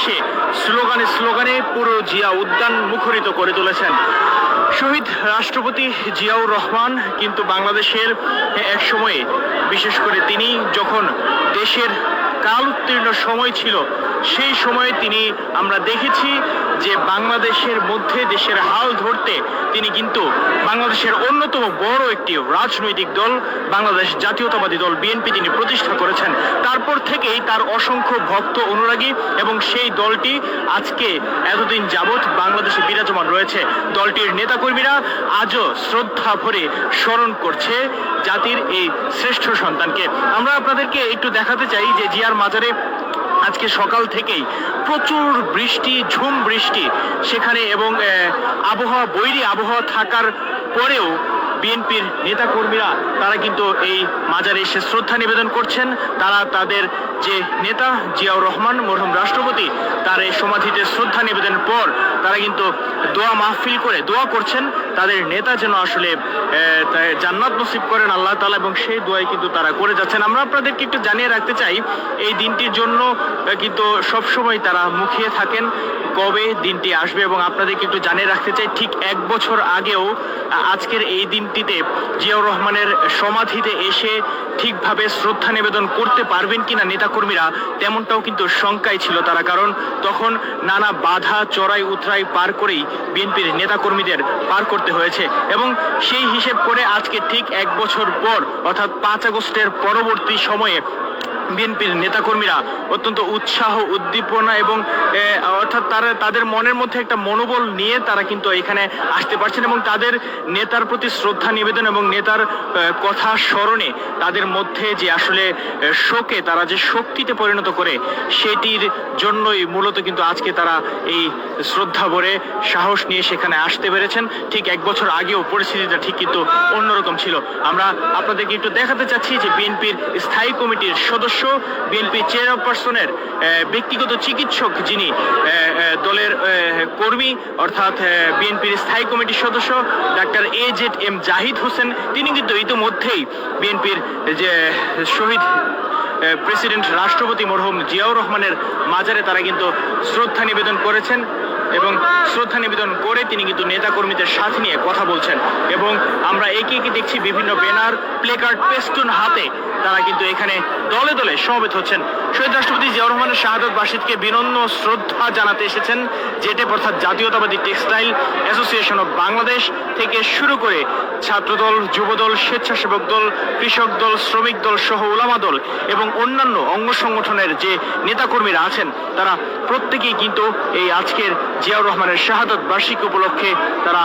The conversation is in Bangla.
এসে স্লোগানে স্লোগানে পুরো জিয়া উদ্যান মুখরিত করে তুলেছেন। শহীদ রাষ্ট্রপতি জিয়াউর রহমান কিন্তু বাংলাদেশের এক সময়ে, বিশেষ করে তিনি যখন দেশের কাল উত্তীর্ণ সময় ছিল, সেই সময়ে তিনি আমরা দেখেছি যে বাংলাদেশের মধ্যে দেশের হাল ধরতে তিনি কিন্তু বাংলাদেশের অন্যতম বড় একটি রাজনৈতিক দল, বাংলাদেশ জাতীয়তাবাদী দল বিএনপি তিনি প্রতিষ্ঠা করেছেন। তারপর থেকেই তার অসংখ্য ভক্ত অনুরাগী এবং সেই দলটি আজকে এতদিন যাবৎ বাংলাদেশে বিরাজমান রয়েছে। দলটির নেতাকর্মীরা আজও শ্রদ্ধা ভরে স্মরণ করছে জাতির এই শ্রেষ্ঠ সন্তানকে। আমরা আপনাদেরকে একটু দেখাতে চাই যে জিয়ার মাজারে আজকে সকাল থেকেই প্রচুর বৃষ্টি, ঝুম বৃষ্টি। সেখানে এবং আবহাওয়া, বৈরী আবহাওয়া থাকার পরেও বিএনপির নেতাকর্মীরা, তারা কিন্তু এই মাজারে এসে শ্রদ্ধা নিবেদন করছেন। তারা তাদের যে নেতা জিয়াউর রহমান, মরহুম রাষ্ট্রপতি, তার এই সমাধিতে শ্রদ্ধা নিবেদনের পর তারা কিন্তু দোয়া মাহফিল করে, দোয়া করছেন। তাদের নেতা যেন আসলে জান্নাত নসিব করেন আল্লাহ তালা এবং সেই দোয়াই কিন্তু তারা করে যাচ্ছেন। আমরা আপনাদেরকে একটু জানিয়ে রাখতে চাই, এই দিনটির জন্য কিন্তু সবসময় তারা মুখিয়ে থাকেন, কবে দিনটি আসবে এবং আপনাদেরকে একটু জানিয়ে রাখতে চাই, ঠিক এক বছর আগেও আজকের এই দিনটিতে জিয়াউর রহমানের সমাধিতে এসে ঠিকভাবে শ্রদ্ধা নিবেদন করতে পারবেন কিনা নেতাকর্মীরা তেমনটাও কিন্তু শঙ্কায় ছিল তারা, কারণ তখন নানা বাধা, চড়াই উথরাই পার করেই বিএনপির নেতাকর্মীদের পার করতে হয়েছে। এবং সেই হিসেব করে আজকে ঠিক এক বছর পর, অর্থাৎ পাঁচ আগস্টের পরবর্তী সময়ে বিএনপির নেতাকর্মীরা অত্যন্ত উৎসাহ, উদ্দীপনা এবং অর্থাৎ তারা, তাদের মনের মধ্যে একটা মনোবল নিয়ে তারা কিন্তু এখানে আসতে পারছেন এবং তাদের নেতার প্রতি শ্রদ্ধা নিবেদন এবং নেতার কথা স্মরণে তাদের মধ্যে যে আসলে শোকে, তারা যে শক্তিতে পরিণত করে সেটির জন্যই মূলত কিন্তু আজকে তারা এই শ্রদ্ধা ভরে সাহস নিয়ে সেখানে আসতে পেরেছেন। ঠিক এক বছর আগেও পরিস্থিতিটা ঠিক কিন্তু অন্যরকম ছিল। আমরা আপনাদেরকে একটু দেখাতে চাচ্ছি যে বিএনপির স্থায়ী কমিটির সদস্য বিএনপি চেয়ারপারসনের ব্যক্তিগত চিকিৎসক যিনি দলের কর্মী, অর্থাৎ বিএনপির স্থায়ী কমিটির সদস্য, doctor A Z M Zahid Hossain, তিনি কিন্তু ইতিমধ্যেই বিএনপির যে শহীদ প্রেসিডেন্ট রাষ্ট্রপতি মরহুম জিয়াউর রহমানের মাজারে তারা কিন্তু শ্রদ্ধা নিবেদন করেছেন। এবং শ্রদ্ধা নিবেদন করে তিনি কিন্তু নেতাকর্মীদের সাথে নিয়ে কথা বলছেন। এবং আমরা একে একে দেখছি বিভিন্ন ব্যানার, প্লেকার্ড, পেস্টুন হাতে। তারা কিন্তু এখানে দলে দলে সমবেত হচ্ছেন। শহীদ রাষ্ট্রপতি জিয়াউর রহমানের শাহাদত বাসিদকে বিনম্র শ্রদ্ধা জানাতে এসেছেন। জেটে অর্থাৎ জাতীয়তাবাদী টেক্সটাইল অ্যাসোসিয়েশন অব বাংলাদেশ থেকে শুরু করে ছাত্রদল, যুবদল, স্বেচ্ছাসেবক দল, কৃষক দল, শ্রমিক দল সহ ওলামা দল এবং অন্যান্য অঙ্গ সংগঠনের যে নেতাকর্মীরা আছেন, তারা প্রত্যেকেই কিন্তু এই আজকের জিয়াউর রহমানের শাহাদত বার্ষিকী উপলক্ষে তারা